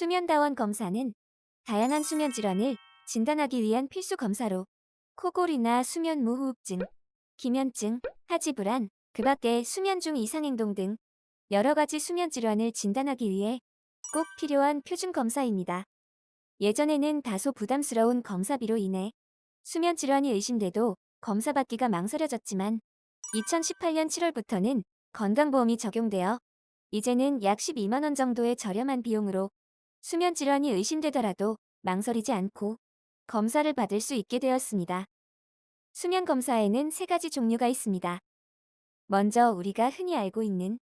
수면다원 검사는 다양한 수면 질환을 진단하기 위한 필수 검사로 코골이나 수면 무호흡증, 기면증, 하지불안, 그 밖에 수면 중 이상행동 등 여러 가지 수면 질환을 진단하기 위해 꼭 필요한 표준 검사입니다. 예전에는 다소 부담스러운 검사비로 인해 수면 질환이 의심돼도 검사 받기가 망설여졌지만 2018년 7월부터는 건강보험이 적용되어 이제는 약 12만원 정도의 저렴한 비용으로 수면 질환이 의심되더라도 망설이지 않고 검사를 받을 수 있게 되었습니다. 수면 검사에는 세 가지 종류가 있습니다. 먼저 우리가 흔히 알고 있는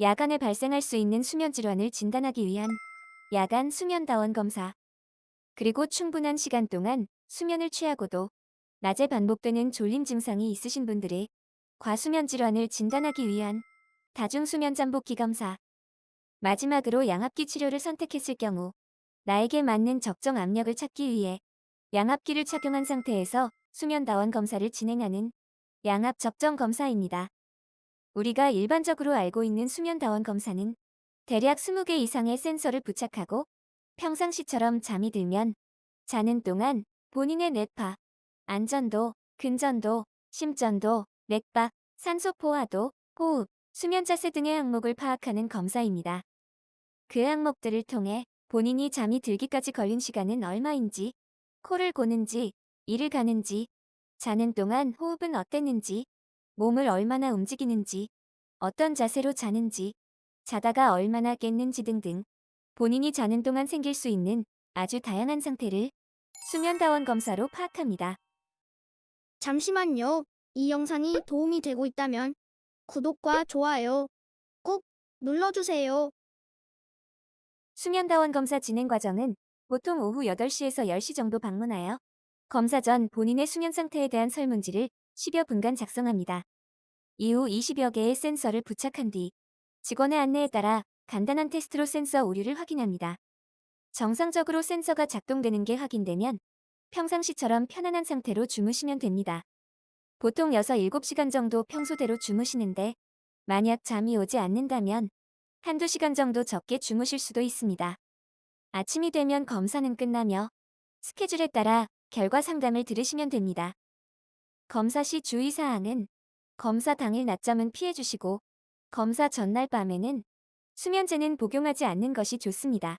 야간에 발생할 수 있는 수면 질환을 진단하기 위한 야간 수면다원 검사. 그리고 충분한 시간 동안 수면을 취하고도 낮에 반복되는 졸림 증상이 있으신 분들의 과수면 질환을 진단하기 위한 다중수면 잠복기 검사. 마지막으로 양압기 치료를 선택했을 경우 나에게 맞는 적정 압력을 찾기 위해 양압기를 착용한 상태에서 수면다원 검사를 진행하는 양압 적정 검사입니다. 우리가 일반적으로 알고 있는 수면다원 검사는 대략 20개 이상의 센서를 부착하고 평상시처럼 잠이 들면 자는 동안 본인의 뇌파, 안전도, 근전도, 심전도, 맥박, 산소 포화도, 호흡, 수면 자세 등의 항목을 파악하는 검사입니다. 그 항목들을 통해 본인이 잠이 들기까지 걸린 시간은 얼마인지, 코를 고는지, 이를 가는지, 자는 동안 호흡은 어땠는지, 몸을 얼마나 움직이는지, 어떤 자세로 자는지, 자다가 얼마나 깼는지 등등 본인이 자는 동안 생길 수 있는 아주 다양한 상태를 수면다원 검사로 파악합니다. 잠시만요. 이 영상이 도움이 되고 있다면 구독과 좋아요 꼭 눌러주세요. 수면다원 검사 진행 과정은 보통 오후 8시에서 10시 정도 방문하여 검사 전 본인의 수면 상태에 대한 설문지를 10여 분간 작성합니다. 이후 20여 개의 센서를 부착한 뒤 직원의 안내에 따라 간단한 테스트로 센서 오류를 확인합니다. 정상적으로 센서가 작동되는 게 확인되면 평상시처럼 편안한 상태로 주무시면 됩니다. 보통 6, 7시간 정도 평소대로 주무시는데 만약 잠이 오지 않는다면 한두 시간 정도 적게 주무실 수도 있습니다. 아침이 되면 검사는 끝나며 스케줄에 따라 결과 상담을 들으시면 됩니다. 검사 시 주의사항은 검사 당일 낮잠은 피해주시고 검사 전날 밤에는 수면제는 복용하지 않는 것이 좋습니다.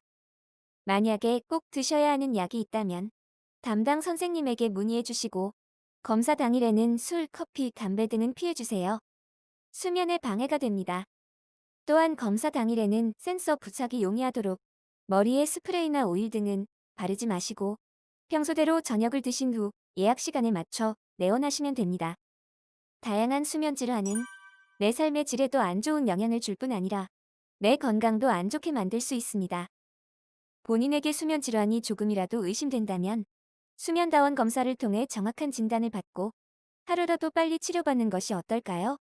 만약에 꼭 드셔야 하는 약이 있다면 담당 선생님에게 문의해 주시고 검사 당일에는 술, 커피, 담배 등은 피해주세요. 수면에 방해가 됩니다. 또한 검사 당일에는 센서 부착이 용이하도록 머리에 스프레이나 오일 등은 바르지 마시고 평소대로 저녁을 드신 후 예약 시간에 맞춰 내원하시면 됩니다. 다양한 수면 질환은 내 삶의 질에도 안 좋은 영향을 줄 뿐 아니라 내 건강도 안 좋게 만들 수 있습니다. 본인에게 수면 질환이 조금이라도 의심된다면 수면다원 검사를 통해 정확한 진단을 받고 하루라도 빨리 치료받는 것이 어떨까요?